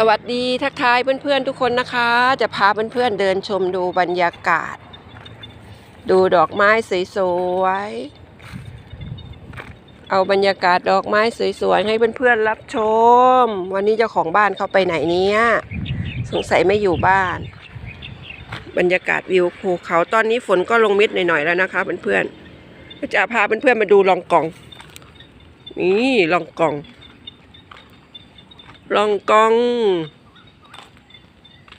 สวัสดีทักทายเพื่อนๆทุกคนนะคะ จะพาเพื่อนๆเดินชมดูบรรยากาศ ดูดอกไม้สวยๆเอาบรรยากาศดอกไม้สวยๆให้เพื่อนๆรับชม วันนี้เจ้าของบ้านเขาไปไหนเนี่ยสงสัยไม่อยู่บ้าน บรรยากาศวิวภูเขาตอนนี้ฝนก็ลงมิดหน่อยๆแล้วนะคะเพื่อนๆจะพาเพื่อนๆมาดูลองกอง นี่ลองกอง ลองกอง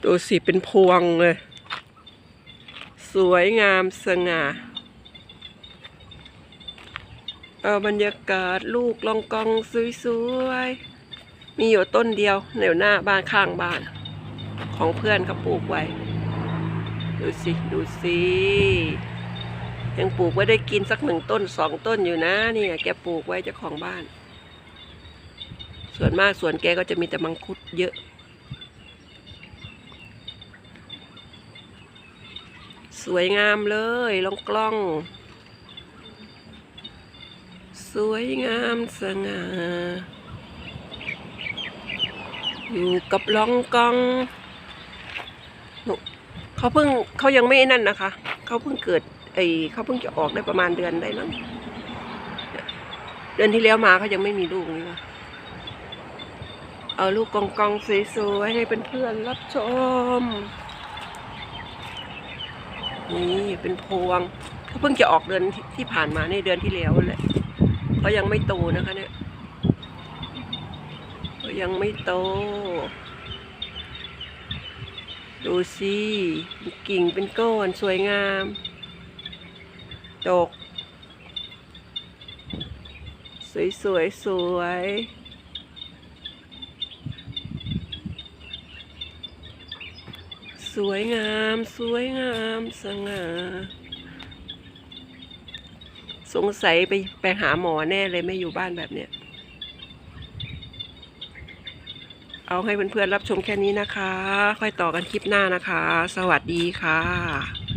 ดูสิเป็นพวงเลย สวยงามสง่าเอาบรรยากาศลูกลองกองสวยๆ มีอยู่ต้นเดียวแนวหน้าบ้านข้างบ้าน ของเพื่อนเขาปลูกไว้ ดูสิ ดูสิ ยังปลูกไว้ได้กินสักหนึ่งต้นสองต้นอยู่นะเนี่ยแกปลูกไว้เจ้าของบ้าน ส่วนมากสวนแกก็จะมีแต่มังคุดเยอะ สวยงามเลยลองกล้อง สวยงามสง่าอยู่กับลองกองหนูเขาเพิ่งเขายังไม่นั่นนะคะ เขาเพิ่งเกิดไอเขาเพิ่งจะออกได้ประมาณเดือนได้มั้งเดือนที่แล้วมาเขายังไม่มีลูกนี่ค่ะ เอาลูกกองกองสวยๆให้เป็นเพื่อนๆรับชม นี่เป็นพวงเขาเพิ่งจะออกเดือนที่ที่ผ่านมาในเดือนที่แล้วแหละเขายังไม่โตนะคะเนี่ยเขายังไม่โต ดูสิกิ่งเป็นก้อนสวยงามดกสวยสวยๆสวย สวยงาม สวยงามสง่าสงสัยไปไปหาหมอแน่เลยไม่อยู่บ้านแบบเนี้ย เอาให้เพื่อนๆรับชมแค่นี้นะคะ ค่อยต่อกันคลิปหน้านะคะ สวัสดีค่ะ